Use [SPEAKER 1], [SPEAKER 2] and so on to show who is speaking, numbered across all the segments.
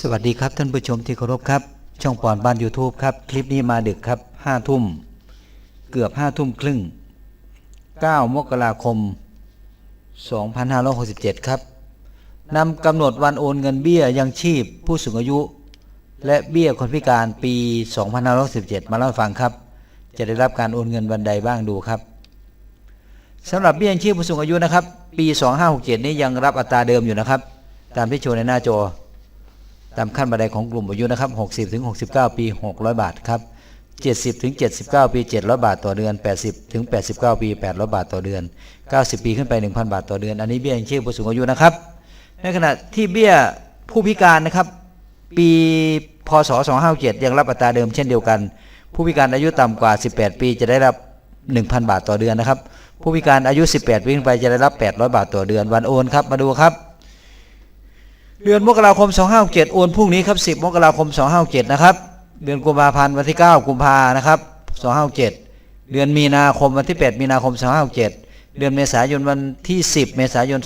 [SPEAKER 1] สวัสดีครับท่านผู้ชมที่เคารพครับ ช่องปอนบ้าน YouTube ครับ คลิปนี้มาดึกครับ5ทุ่ม เกือบ5ทุ่มครึ่ง 9 มกราคม 2567 ครับนำกำหนดวันโอนเงินเบี้ยยังชีพผู้สูงอายุ และเบี้ยคนพิการปี 2567มาเล่าให้ฟังครับ จะได้รับการโอนเงินวันใดบ้างดูครับสำหรับเบี้ยยังชีพผู้สูงอายุนะครับ ปี 2567 นี้ยังรับอัตราเดิมอยู่นะครับ ตามที่โชว์ในหน้าจอ ตามขั้นบันไดของกลุ่มอายุนะครับ 60ถึง69 ปี 600 บาทครับ 70ถึง79 ปี 700 บาทต่อเดือน 80ถึง89 ปี 800 บาทต่อเดือน 90 ปีขึ้นไป 1,000 บาทต่อเดือน อันนี้เบี้ยยังชีพผู้สูงอายุนะครับ ในขณะที่เบี้ยผู้พิการนะครับ ปีพศ257ยังรับอัตราเดิมเช่นเดียวกัน ผู้พิการอายุต่ำกว่า 18 ปีจะได้รับ 1,000 บาทต่อเดือนนะครับ ผู้พิการอายุ 18 ปีขึ้นไปจะได้รับ 800 บาทต่อเดือน วันโอนครับ มาดูครับ เดือนมกราคม 257 โอนพรุ่งนี้ครับ 10 มกราคม 257 นะครับ เดือนกุมภาพันธ์วันที่ 9 กุมภานะครับ 257 เดือนมีนาคมวันที่ 8 มีนาคม 257 เดือนเมษายนวันที่ 10 เมษายน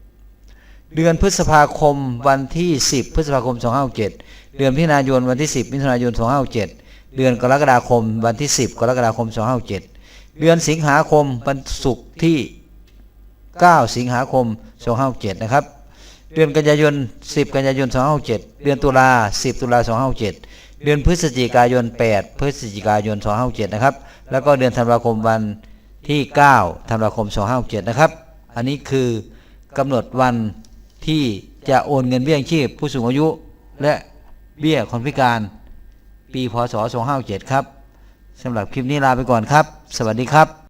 [SPEAKER 1] 257 เดือนพฤษภาคมวันที่ 10 พฤษภาคม 257 เดือนมิถุนายนวันที่ 10 มิถุนายน 257 เดือนกรกฎาคมวันที่ 10 กรกฎาคม 257 เดือนสิงหาคมวันศุกร์ที่ 9 สิงหาคม 257 นะครับ เดือนกันยายน 10 กันยายน 257 เดือนตุลา 10 ตุลา 257 เดือนพฤศจิกายน 8 พฤศจิกายน 257 นะครับ แล้วก็เดือนธันวาคมวันที่ 9 ธันวาคม 257 นะครับ อันนี้คือกำหนดวันที่จะโอนเงินเบี้ยยังชีพผู้สูงอายุ และเบี้ยคนพิการ ปีพศ 257 ครับสำหรับคลิปนี้ลาไปก่อนครับ สวัสดีครับ